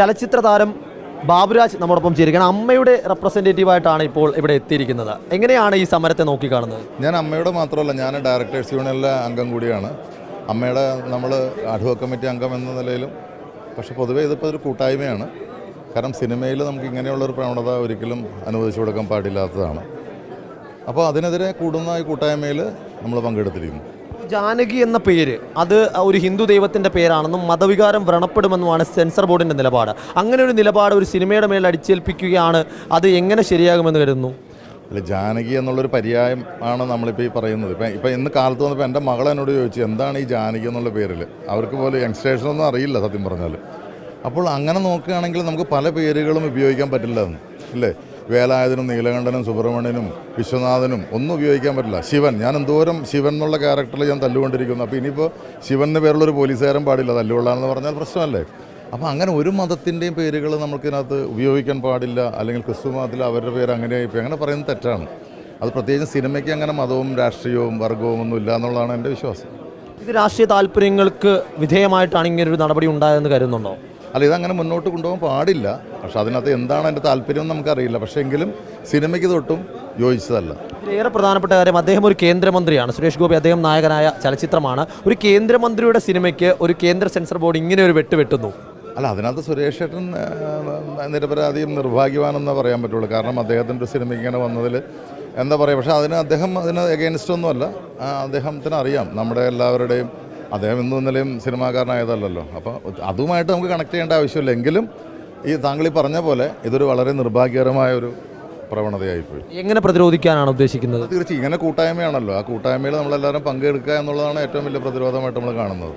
ചലച്ചിത്ര താരം ബാബുരാജ് നമ്മോടൊപ്പം ചേരുകയാണ്. അമ്മയുടെ റെപ്രസെന്റേറ്റീവായിട്ടാണ് ഇപ്പോൾ ഇവിടെ എത്തിയിരിക്കുന്നത്. എങ്ങനെയാണ് ഈ സമരത്തെ നോക്കിക്കാണുന്നത്? ഞാൻ അമ്മയുടെ മാത്രമല്ല ഞാൻ ഡയറക്ടേഴ്സ് യൂണിയനിലെ അംഗം കൂടിയാണ്. അമ്മയുടെ നമ്മൾ അഡ്വോ കമ്മിറ്റി അംഗം എന്ന നിലയിലും പക്ഷെ പൊതുവേ ഇതിപ്പോൾ ഒരു കൂട്ടായ്മയാണ്. കാരണം സിനിമയിൽ നമുക്ക് ഇങ്ങനെയുള്ളൊരു പ്രവണത ഒരിക്കലും അനുവദിച്ചു കൊടുക്കാൻ പാടില്ലാത്തതാണ്. അപ്പോൾ അതിനെതിരെ കൂടുന്ന ഈ കൂട്ടായ്മയിൽ നമ്മൾ പങ്കെടുത്തിരിക്കുന്നു. ജാനകി എന്ന പേര് അത് ഒരു ഹിന്ദു ദൈവത്തിന്റെ പേരാണെന്നും മതവികാരം വ്രണപ്പെടുമെന്നുമാണ് സെൻസർ ബോർഡിന്റെ നിലപാട്. അങ്ങനെ ഒരു നിലപാട് ഒരു സിനിമയുടെ മേൽ അടിച്ചേൽപ്പിക്കുകയാണ് അത് എങ്ങനെ ശരിയാകുമെന്ന് കരുതുന്നു? അല്ല ജാനകി എന്നുള്ളൊരു പര്യായം ആണ് നമ്മളിപ്പോൾ ഈ പറയുന്നത്. ഇപ്പം ഇപ്പം ഇന്ന് കാലത്ത് വന്നപ്പോൾ എന്റെ മകൾ എന്നോട് ചോദിച്ചു എന്താണ് ഈ ജാനകി എന്നുള്ള പേരിൽ അവർക്ക് പോലെ യങ്സ്റ്റേഴ്സിനൊന്നും അറിയില്ല സത്യം പറഞ്ഞാൽ അപ്പോൾ അങ്ങനെ നോക്കുകയാണെങ്കിൽ നമുക്ക് പല പേരുകളും ഉപയോഗിക്കാൻ പറ്റില്ല എന്ന് ഇല്ലേ വേലായുധനും നീലകണ്ഠനും സുബ്രഹ്മണ്യനും വിശ്വനാഥനും ഒന്നും ഉപയോഗിക്കാൻ പറ്റില്ല. ശിവൻ ഞാൻ എന്തോരം ശിവൻ എന്നുള്ള ക്യാരക്ടറിൽ ഞാൻ തല്ലുകൊണ്ടിരിക്കുന്നു. അപ്പോൾ ഇനിയിപ്പോൾ ശിവന് പേരുള്ളൊരു പോലീസുകാരൻ പാടില്ല. തല്ലുകൊള്ളാന്ന് പറഞ്ഞാൽ പ്രശ്നമല്ലേ? അപ്പോൾ അങ്ങനെ ഒരു മതത്തിന്റെയും പേരുകൾ നമുക്കിതിനകത്ത് ഉപയോഗിക്കാൻ പാടില്ല. അല്ലെങ്കിൽ ക്രിസ്തു മതത്തിൽ അവരുടെ പേര് അങ്ങനെ ആയിപ്പോയി അങ്ങനെ പറയുന്നത് തെറ്റാണ്. അത് പ്രത്യേകിച്ച് സിനിമയ്ക്ക് അങ്ങനെ മതവും രാഷ്ട്രീയവും വർഗവും ഒന്നും ഇല്ല എന്നുള്ളതാണ് എന്റെ വിശ്വാസം. ഇത് രാഷ്ട്രീയ താല്പര്യങ്ങൾക്ക് വിധേയമായിട്ടാണ് ഇങ്ങനൊരു നടപടി ഉണ്ടായതെന്ന് കരുതുന്നുണ്ടോ? അല്ല ഇതങ്ങനെ മുന്നോട്ട് കൊണ്ടുപോകാൻ പാടില്ല. പക്ഷെ അതിനകത്ത് എന്താണ് എന്റെ താല്പര്യം എന്ന് നമുക്കറിയില്ല. പക്ഷേ എങ്കിലും സിനിമയ്ക്ക് തൊട്ടും യോജിച്ചതല്ല. ഏറെ പ്രധാനപ്പെട്ട കാര്യം അദ്ദേഹം ഒരു കേന്ദ്രമന്ത്രിയാണ്. സുരേഷ് ഗോപി അദ്ദേഹം നായകനായ ചലച്ചിത്രമാണ്. ഒരു കേന്ദ്രമന്ത്രിയുടെ സിനിമയ്ക്ക് ഒരു കേന്ദ്ര സെൻസർ ബോർഡ് ഇങ്ങനെ ഒരു വെട്ട് വെട്ടുന്നു? അല്ല അതിനകത്ത് സുരേഷ് ഏട്ടൻ നിരപരാധിയും നിർഭാഗ്യവാനെന്നേ പറയാൻ പറ്റുള്ളൂ. കാരണം അദ്ദേഹത്തിന്റെ ഒരു സിനിമയ്ക്ക് ഇങ്ങനെ വന്നതിൽ എന്താ പറയുക പക്ഷേ അതിന് അദ്ദേഹം അതിന് എഗെയിൻസ്റ്റ് ഒന്നുമല്ല. അദ്ദേഹത്തിന് അറിയാം. നമ്മുടെ എല്ലാവരുടെയും അദ്ദേഹം ഇന്നും ഇന്നലെയും സിനിമാകാരനായതല്ലോ അപ്പോൾ അതുമായിട്ട് നമുക്ക് കണക്ട് ചെയ്യേണ്ട ആവശ്യമില്ല. എങ്കിലും ഈ താങ്കൾ ഈ പറഞ്ഞ പോലെ ഇതൊരു വളരെ നിർഭാഗ്യകരമായ ഒരു പ്രവണതയായിപ്പോയി. എങ്ങനെ പ്രതിരോധിക്കാനാണ് ഉദ്ദേശിക്കുന്നത്? തീർച്ചയായും ഇങ്ങനെ കൂട്ടായ്മയാണല്ലോ. ആ കൂട്ടായ്മയിൽ നമ്മളെല്ലാവരും പങ്കെടുക്കുക എന്നുള്ളതാണ് ഏറ്റവും വലിയ പ്രതിരോധമായിട്ട് നമ്മൾ കാണുന്നത്.